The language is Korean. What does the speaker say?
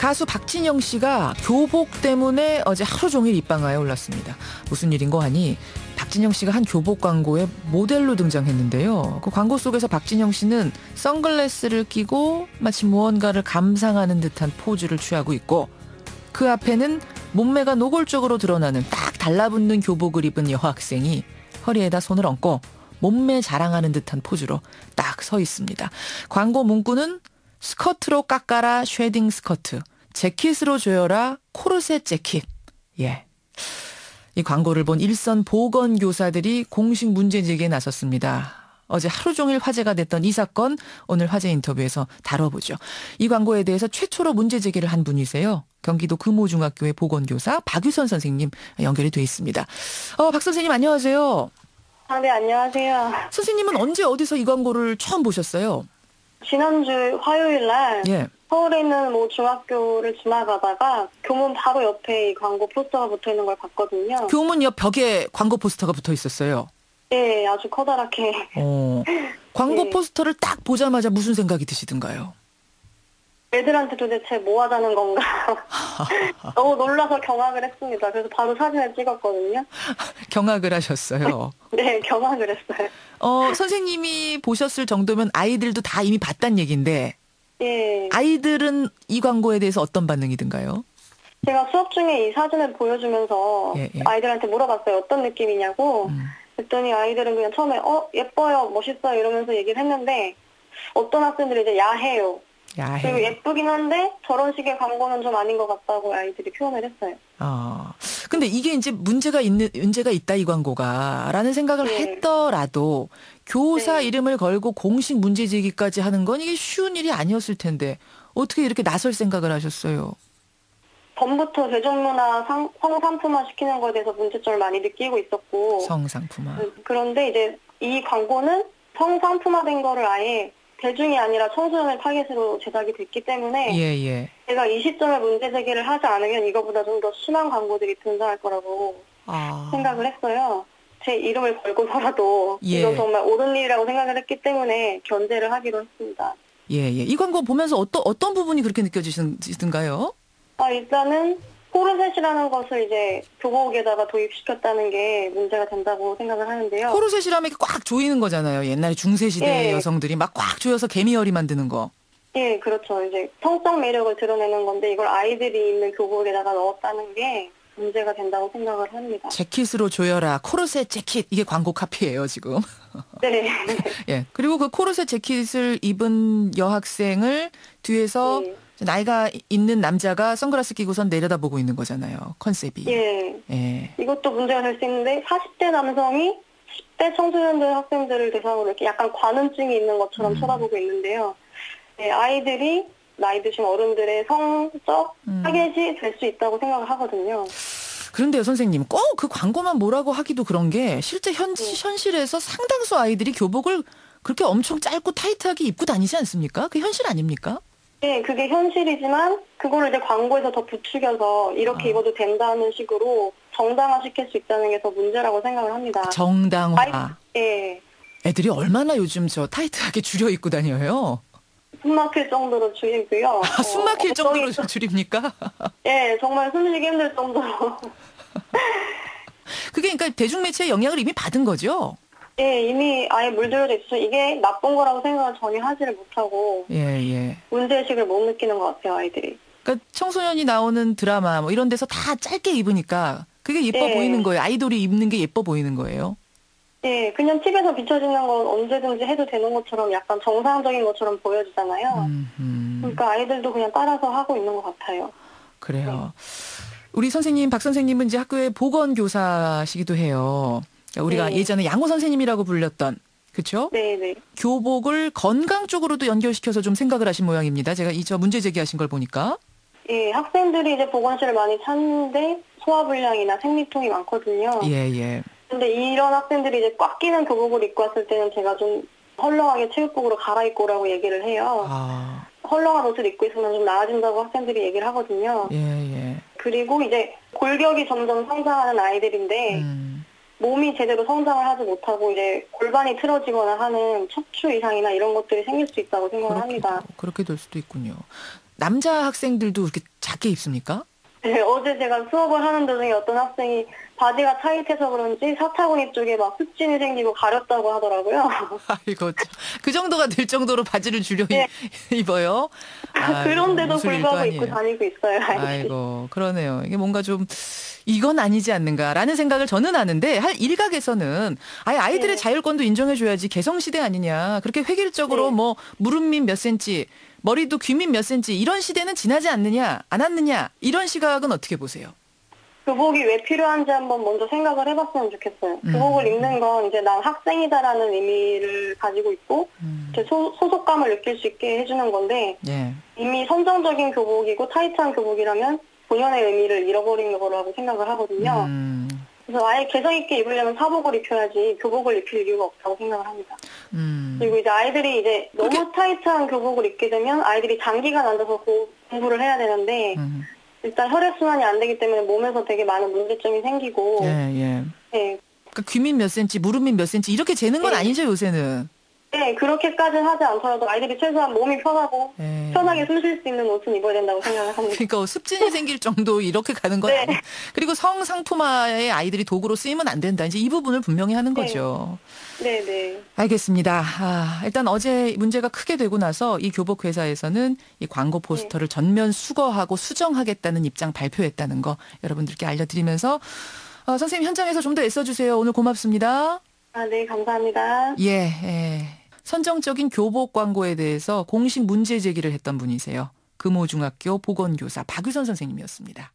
가수 박진영 씨가 교복 때문에 어제 하루 종일 입방아에 올랐습니다. 무슨 일인고 하니 박진영 씨가 한 교복 광고에 모델로 등장했는데요. 그 광고 속에서 박진영 씨는 선글라스를 끼고 마치 무언가를 감상하는 듯한 포즈를 취하고 있고 그 앞에는 몸매가 노골적으로 드러나는 딱 달라붙는 교복을 입은 여학생이 허리에다 손을 얹고 몸매 자랑하는 듯한 포즈로 딱 서 있습니다. 광고 문구는 스커트로 깎아라 쉐딩 스커트, 재킷으로 조여라 코르셋 재킷. 예. 이 광고를 본 일선 보건 교사들이 공식 문제 제기에 나섰습니다. 어제 하루 종일 화제가 됐던 이 사건 오늘 화제 인터뷰에서 다뤄보죠. 이 광고에 대해서 최초로 문제 제기를 한 분이세요. 경기도 금호중학교의 보건교사 박유선 선생님 연결이 돼 있습니다. 어, 박 선생님 안녕하세요. 아, 네, 안녕하세요. 선생님은 언제 어디서 이 광고를 처음 보셨어요? 지난주 화요일 날 예. 서울에 있는 뭐 중학교를 지나가다가 교문 바로 옆에 이 광고 포스터가 붙어 있는 걸 봤거든요. 교문 옆 벽에 광고 포스터가 붙어 있었어요. 네, 아주 커다랗게. 어. 광고 네. 포스터를 딱 보자마자 무슨 생각이 드시던가요? 애들한테 도대체 뭐 하자는 건가. 너무 놀라서 경악을 했습니다. 그래서 바로 사진을 찍었거든요. 경악을 하셨어요. 네, 경악을 했어요. 어, 선생님이 보셨을 정도면 아이들도 다 이미 봤단 얘기인데 예. 아이들은 이 광고에 대해서 어떤 반응이든가요? 제가 수업 중에 이 사진을 보여주면서 예, 예. 아이들한테 물어봤어요. 어떤 느낌이냐고. 음. 그랬더니 아이들은 그냥 처음에 어 예뻐요, 멋있어요 이러면서 얘기를 했는데 어떤 학생들이 이제 야해요. 야해. 그리고 예쁘긴 한데 저런 식의 광고는 좀 아닌 것 같다고 아이들이 표현을 했어요. 어. 근데 이게 이제 문제가 있는 문제가 있다 이 광고가라는 생각을 네. 했더라도 교사 네. 이름을 걸고 공식 문제 제기까지 하는 건 이게 쉬운 일이 아니었을 텐데 어떻게 이렇게 나설 생각을 하셨어요? 전부터 대중문화 상, 성상품화 시키는 거에 대해서 문제점을 많이 느끼고 있었고 성상품화. 그- 그런데 이제 이 광고는 성상품화된 거를 아예 대중이 아니라 청소년을 타겟으로 제작이 됐기 때문에 예, 예. 제가 이 시점에 문제 제기를 하지 않으면 이거보다 좀 더 심한 광고들이 등장할 거라고 아. 생각을 했어요. 제 이름을 걸고서라도 예. 이건 정말 옳은 일이라고 생각을 했기 때문에 견제를 하기로 했습니다. 예, 예. 이 광고 보면서 어떤 어떤 부분이 그렇게 느껴지시던가요? 아, 일단은 포르셋이라는 것을 이제 교복에다가 도입시켰다는 게 문제가 된다고 생각을 하는데요. 코르셋이라면 이렇게 꽉 조이는 거잖아요. 옛날에 중세 시대 예. 여성들이 막 꽉 조여서 개미열이 만드는 거. 예, 그렇죠. 이제 성적 매력을 드러내는 건데 이걸 아이들이 입는 교복에다가 넣었다는 게 문제가 된다고 생각을 합니다. 재킷으로 조여라. 코르셋 재킷. 이게 광고 카피예요, 지금. 네. 예. 그리고 그 코르셋 재킷을 입은 여학생을 뒤에서 예. 나이가 있는 남자가 선글라스 끼고선 내려다보고 있는 거잖아요. 컨셉이. 예. 예. 이것도 문제가 될 수 있는데 40대 남성이 10대 청소년들 학생들을 대상으로 이렇게 약간 관음증이 있는 것처럼 음. 쳐다보고 있는데요. 네, 아이들이 나이 드신 어른들의 성적 음. 타겟이 될수 있다고 생각을 하거든요. 그런데요, 선생님. 꼭 그 광고만 뭐라고 하기도 그런 게 실제 현, 네. 현실에서 상당수 아이들이 교복을 그렇게 엄청 짧고 타이트하게 입고 다니지 않습니까? 그 현실 아닙니까? 네, 그게 현실이지만 그거를 이제 광고에서 더 부추겨서 이렇게 아. 입어도 된다는 식으로 정당화 시킬 수 있다는 게 더 문제라고 생각을 합니다. 정당화. 예, 애들이 얼마나 요즘 저 타이트하게 줄여 입고 다녀요? 숨 막힐 정도로 줄이고요. 아, 숨 막힐 어, 정도로 엉덩이- 줄입니까? 예, 정말 숨쉬기 힘들 정도로. 그게 그러니까 대중매체의 영향을 이미 받은 거죠? 예, 이미 아예 물들어져 있어서 이게 나쁜 거라고 생각을 전혀 하지를 못하고 예, 예. 문제의식을 못 느끼는 것 같아요, 아이들이. 그러니까 청소년이 나오는 드라마 뭐 이런 데서 다 짧게 입으니까 그게 예뻐 네. 보이는 거예요. 아이돌이 입는 게 예뻐 보이는 거예요. 예, 그냥 TV에서 비춰지는 건 언제든지 해도 되는 것처럼 약간 정상적인 것처럼 보여지잖아요. 음, 음. 그러니까 아이들도 그냥 따라서 하고 있는 것 같아요. 그래요. 우리 선생님, 박 선생님은 이제 학교의 보건교사시기도 해요. 그러니까 우리가 네. 예전에 양호 선생님이라고 불렸던 그렇죠? 네, 네. 교복을 건강 쪽으로도 연결시켜서 좀 생각을 하신 모양입니다. 제가 이 저 문제 제기하신 걸 보니까. 예, 학생들이 이제 보건실을 많이 찾는데 소화불량이나 생리통이 많거든요. 예, 예. 근데 이런 학생들이 이제 꽉 끼는 교복을 입고 왔을 때는 제가 좀 헐렁하게 체육복으로 갈아입고 오라고 얘기를 해요. 아, 헐렁한 옷을 입고 있으면 좀 나아진다고 학생들이 얘기를 하거든요. 예, 예. 그리고 이제 골격이 점점 성장하는 아이들인데 음, 몸이 제대로 성장을 하지 못하고 이제 골반이 틀어지거나 하는 척추 이상이나 이런 것들이 생길 수 있다고 생각을 그렇게, 합니다. 그렇게 될 수도 있군요. 남자 학생들도 이렇게 작게 입습니까? 네, 어제 제가 수업을 하는 도중에 어떤 학생이 바지가 타이트해서 그런지 사타구니 쪽에 막 습진이 생기고 가렸다고 하더라고요. 아이고, 참. 그 정도가 될 정도로 바지를 줄여 네. 입어요. 아이고, 그런데도 불구하고 입고. 다니고 있어요. 아이들이. 아이고, 그러네요. 이게 뭔가 좀, 이건 아니지 않는가라는 생각을 저는 하는데, 할 일각에서는, 아예 아이들의 네. 자율권도 인정해줘야지 개성시대 아니냐. 그렇게 획일적으로 네. 뭐, 무릎 밑몇 센치, 머리도 귀밑 몇 센치, 이런 시대는 지나지 않느냐, 안 왔느냐, 이런 시각은 어떻게 보세요? 교복이 왜 필요한지 한번 먼저 생각을 해봤으면 좋겠어요. 음. 교복을 입는 건 이제 난 학생이다라는 의미를 가지고 있고 음, 제 소, 소속감을 느낄 수 있게 해주는 건데 예. 이미 선정적인 교복이고 타이트한 교복이라면 본연의 의미를 잃어버린 거라고 생각을 하거든요. 음, 그래서 아예 개성 있게 입으려면 사복을 입혀야지 교복을 입힐 이유가 없다고 생각을 합니다. 음. 그리고 이제 아이들이 이제 너무 그게- 타이트한 교복을 입게 되면 아이들이 장기간 앉아서 고- 공부를 해야 되는데 음. 일단 혈액순환이 안 되기 때문에 몸에서 되게 많은 문제점이 생기고 예, 예. 네, 그러니까 귀밑 몇 센치, 무릎 밑 몇 센치, 이렇게 재는 건 네. 아니죠, 요새는. 네, 그렇게까지는 하지 않더라도 아이들이 최소한 몸이 편하고 예. 편하게 숨 쉴 수 있는 옷은 입어야 된다고 생각을 합니다. 그러니까 습진이 생길 정도 이렇게 가는 건 네. 아니 그리고 성 상품화에 아이들이 도구로 쓰이면 안 된다. 이제 이 부분을 분명히 하는 네. 거죠. 네, 네. 알겠습니다. 아, 일단 어제 문제가 크게 되고 나서 이 교복 회사에서는 이 광고 포스터를 전면 수거하고 수정하겠다는 입장 발표했다는 거 여러분들께 알려드리면서 어, 선생님 현장에서 좀 더 애써주세요. 오늘 고맙습니다. 아, 네, 감사합니다. 예, 예. 선정적인 교복 광고에 대해서 공식 문제 제기를 했던 분이세요. 금호중학교 보건교사 박유선 선생님이었습니다.